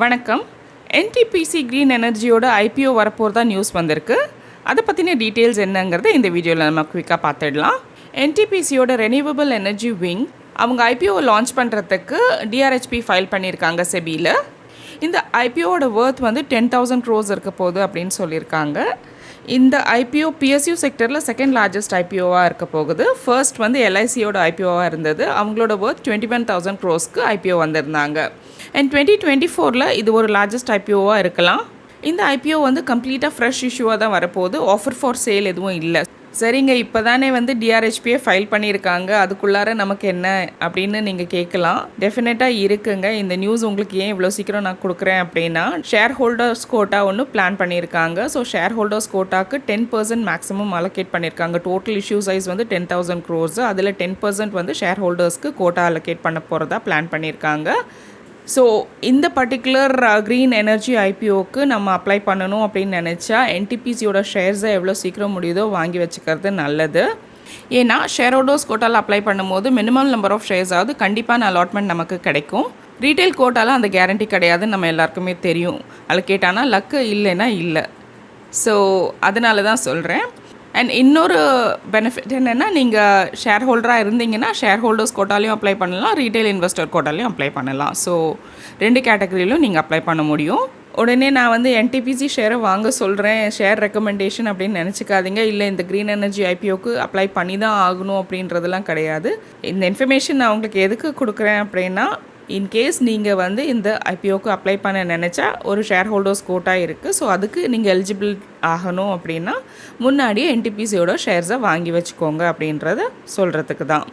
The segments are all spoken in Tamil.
வணக்கம். என்டிபிசி க்ரீன் எனர்ஜியோட ஐபிஓ வரப்போகிறதா நியூஸ் வந்திருக்கு. அதை பற்றின டீட்டெயில்ஸ் என்னங்கிறத இந்த வீடியோவில் நம்ம குயிக்காக பார்த்துடலாம். என்டிபிசியோட ரெனியூவபிள் எனர்ஜி விங் அவங்க ஐபிஓ லான்ச் பண்ணுறதுக்கு டிஆர்ஹெச்பி ஃபைல் பண்ணியிருக்காங்க செபியில். இந்த ஐபிஓட ஒர்த் வந்து டென் தௌசண்ட் க்ரோஸ் இருக்க போகுது அப்படின்னு சொல்லியிருக்காங்க. இந்த ஐபிஓ பிஎஸ்யூ செக்டரில் செகண்ட் லார்ஜஸ்ட் ஐபிஓவாக இருக்க போகுது. ஃபர்ஸ்ட் வந்து எல்ஐசியோட ஐபிஓவாக இருந்தது. அவங்களோட ஒர்த் டுவெண்ட்டி ஒன் தௌசண்ட் க்ரோஸ்க்கு ஐபிஓ வந்திருந்தாங்க. அண்ட் டுவெண்ட்டி டுவெண்ட்டி ஃபோரில் இது ஒரு லார்ஜஸ்ட் ஐபிஓவாக இருக்கலாம். இந்த ஐபிஓ வந்து கம்ப்ளீட்டாக ஃப்ரெஷ் இஷ்யூவாக தான் வரப்போகுது. ஆஃபர் ஃபார் சேல் எதுவும் இல்லை. சரிங்க இப்போ தானே வந்து டிஆர்ஹெச்பியை ஃபைல் பண்ணியிருக்காங்க அதுக்குள்ளார நமக்கு என்ன அப்படின்னு நீங்கள் கேட்கலாம் டெஃபினட்டாக இருக்குங்க. இந்த நியூஸ் உங்களுக்கு ஏன் இவ்வளோ சீக்கிரம் நான் கொடுக்குறேன் அப்படின்னா ஷேர் ஹோல்டர்ஸ் கோட்டா ஒன்று பிளான் பண்ணியிருக்காங்க ஸோ ஷேர் ஹோல்டர்ஸ் கோட்டாக்கு டென் பர்சன்ட் மேக்ஸிமம் அலோகேட் பண்ணியிருக்காங்க டோட்டல் இஷ்யூ சைஸ் வந்து டென் தௌசண்ட் க்ரோர்ஸ் அதில் டென் பர்சன்ட் வந்து ஷேர் ஹோல்டர்ஸ்க்கு கோட்டா அலோகேட் பண்ண போகிறதா பிளான் பண்ணியிருக்காங்க ஸோ இந்த பர்டிகுலர் க்ரீன் எனர்ஜி ஐபிஓக்கு நம்ம அப்ளை பண்ணணும் அப்படின்னு நினச்சா என்டிபிசியோட ஷேர்ஸை எவ்வளோ சீக்கிரம் முடியுதோ வாங்கி வச்சுக்கிறது நல்லது. ஏன்னா ஷேர் ஹோல்டர்ஸ் கோட்டாவில் அப்ளை பண்ணும்போது மினிமம் நம்பர் ஆஃப் ஷேர்ஸாவது கண்டிப்பான அலாட்மெண்ட் நமக்கு கிடைக்கும். ரீட்டைல் கோட்டால அந்த கேரண்டி கிடையாதுன்னு நம்ம எல்லாருக்குமே தெரியும். அலோகேட் லக்கு இல்லைன்னா இல்லை. ஸோ அதனால தான் சொல்கிறேன் அண்ட் இன்னொரு பெனிஃபிட் என்னென்னா நீங்கள் ஷேர் ஹோல்டராக இருந்தீங்கன்னா ஷேர் ஹோல்டர்ஸ் கோட்டாலையும் அப்ளை பண்ணலாம் ரீட்டைல் இன்வெஸ்டர் கோட்டாலையும் அப்ளை பண்ணலாம். ஸோ ரெண்டு கேட்டகரியிலும் நீங்கள் அப்ளை பண்ண முடியும். உடனே நான் வந்து என்டிபிசி ஷேரை வாங்க சொல்கிறேன் ஷேர் ரெக்கமெண்டேஷன் அப்படின்னு நினச்சிக்காதீங்க. இல்லை இந்த க்ரீன் எனர்ஜி ஐபிஓக்கு அப்ளை பண்ணி தான் ஆகணும் அப்படின்றதெல்லாம் கிடையாது. இந்த இன்ஃபர்மேஷன் நான் உங்களுக்கு எதுக்கு கொடுக்குறேன் அப்படின்னா இன்கேஸ் நீங்கள் வந்து இந்த ஐபிஓக்கு அப்ளை பண்ண நினச்சா ஒரு ஷேர் ஹோல்டர்ஸ் கோட்டா இருக்குது ஸோ அதுக்கு நீங்கள் எலிஜிபிள் ஆகணும் அப்படின்னா முன்னாடியே என்டிபிசியோட ஷேர்ஸை வாங்கி வச்சுக்கோங்க அப்படின்றத சொல்கிறதுக்கு தான்.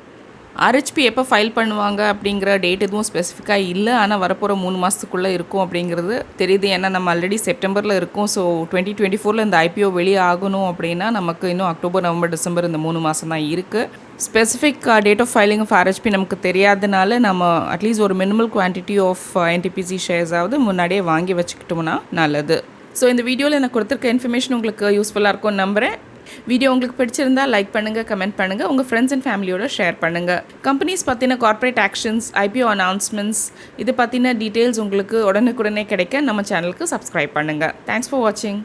ஆர்ஹெச்பி எப்போ ஃபைல் பண்ணுவாங்க அப்படிங்கிற டேட் எதுவும் ஸ்பெசிஃபிக்காக இல்லை. ஆனால் வரப்போகிற மூணு மாதத்துக்குள்ளே இருக்கும் அப்படிங்கிறது தெரியுது. ஏன்னா நம்ம ஆல்ரெடி செப்டம்பரில் இருக்கும். ஸோ டுவெண்ட்டி டுவெண்ட்டி ஃபோரில் இந்த ஐபிஓ வெளியே ஆகணும் அப்படின்னா நமக்கு இன்னும் அக்டோபர் நவம்பர் டிசம்பர் இந்த மூணு மாதம் தான் இருக்குது specific date of filing of RHP நமக்கு தெரியாதனால நம்ம அட்லீஸ்ட் ஒரு மினிமல் குவான்டிட்டி ஆஃப் என்டிபிசி ஷேர்ஸாவது முன்னாடியே வாங்கி வச்சுக்கிட்டோம்னா நல்லது. ஸோ இந்த வீடியோவில் எனக்கு கொடுத்துருக்க இன்ஃபர்மேஷன் உங்களுக்கு யூஸ்ஃபுல்லாக இருக்கும்னு நம்புகிறேன் வீடியோ உங்களுக்கு பிடிச்சிருந்தா லைக் பண்ணுங்கள் கமெண்ட் பண்ணுங்கள் உங்கள் ஃப்ரெண்ட்ஸ் அண்ட் ஃபேமிலியோட ஷேர் பண்ணுங்கள் கம்பெனிஸ் பற்றின கார்ப்பரேட் ஆக்ஷன்ஸ் ஐபிஓ அனௌன்ஸ்மெண்ட்ஸ் இது பற்றின டீட்டெயில்ஸ் உங்களுக்கு உடனுக்குடனே கிடைக்க நம்ம சேனலுக்கு சப்ஸ்கிரைப் பண்ணுங்கள் தேங்க்ஸ் ஃபார் வாட்சிங்